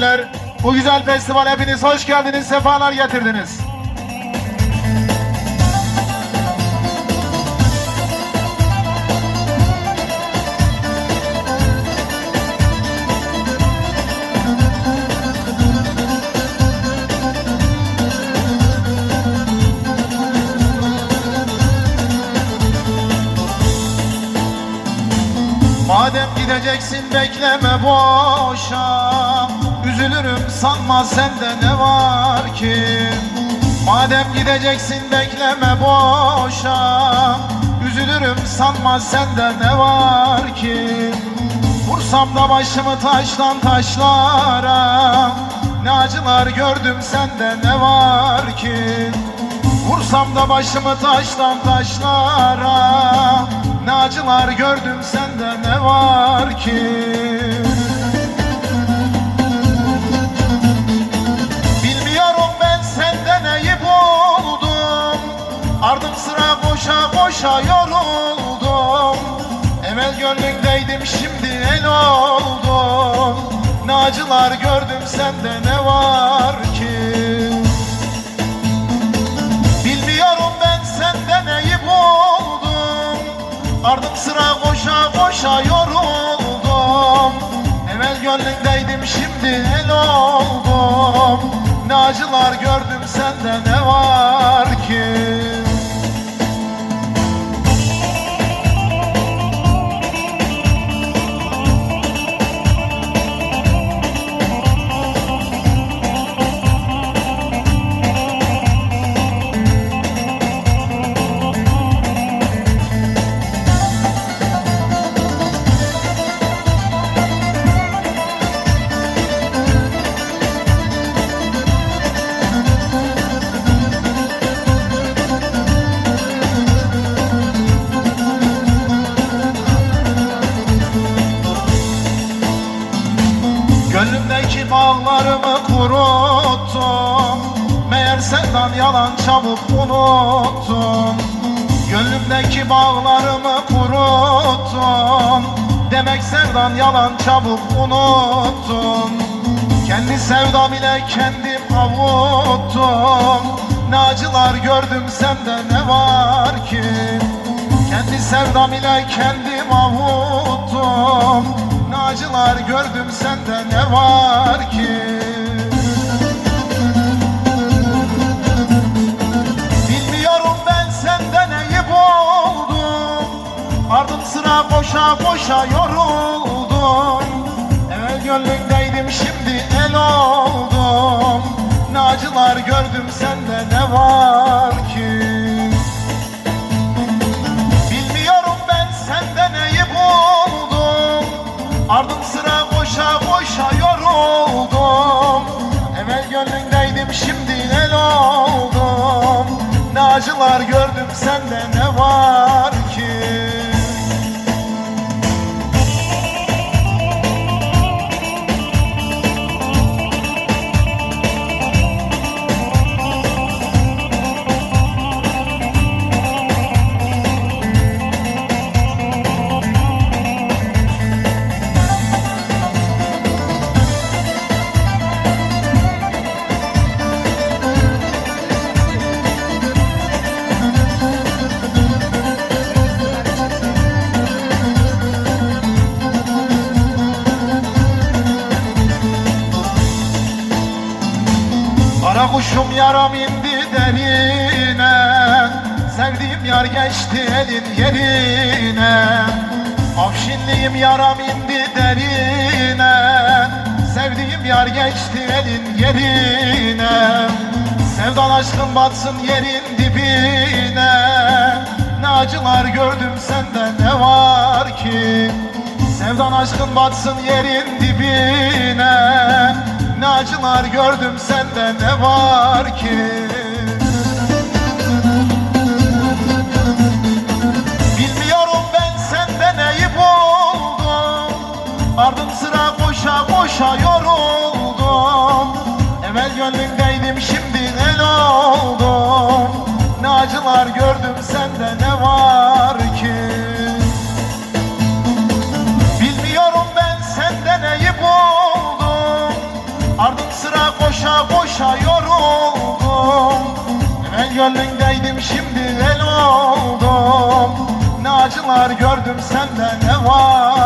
günler. Bu güzel festival hepiniz hoş geldiniz, sefalar getirdiniz. Madem gideceksin bekleme boşa Üzülürüm sanma sende ne var ki? Madem gideceksin bekleme boşa. Üzülürüm sanma sende ne var ki? Vursam da başımı taştan taşlara. Ne acılar gördüm sende ne var ki? Vursam da başımı taştan taşlara. Ne acılar gördüm sende ne var ki koşa yoruldum Emel gönlündeydim şimdi el oldum. Ne acılar gördüm sende ne var ki? Bilmiyorum ben sende neyi buldum Ardım sıra koşa koşa yoruldum. Evvel gönlündeydim şimdi el oldum. Ne acılar gördüm sende ne var ki Senden yalan çabuk unuttum Gönlümdeki bağlarımı kuruttum Demek sevdan yalan çabuk unuttum Kendi sevdam ile kendim avuttum. Ne acılar gördüm sende ne var ki? Kendi sevdam ile kendim avuttum. Ne acılar gördüm sende ne var ki boşa yoruldum. Evvel gönlündeydim şimdi el oldum. Ne acılar gördüm sende ne var ki? Bilmiyorum ben sende neyi buldum. Ardım sıra boşa boşa yoruldum. Evvel gönlündeydim şimdi el oldum. Ne acılar gördüm sende ne var kuşum yaram indi derine Sevdiğim yar geçti elin yerine. Afşinliyim yaram indi derine Sevdiğim yar geçti elin yerine. Sevdan aşkın batsın yerin dibine Ne acılar gördüm sende ne var ki? Sevdan aşkın batsın yerin dibine Ne acılar gördüm sende ne var ki? Bilmiyorum ben sende neyi buldum Ardım sıra koşa koşa yoruldum. Evvel gönlündeydim şimdi el oldum? Ne acılar gördüm sende ne var ki gönlündeydim şimdi el oldum. Ne acılar gördüm sende ne var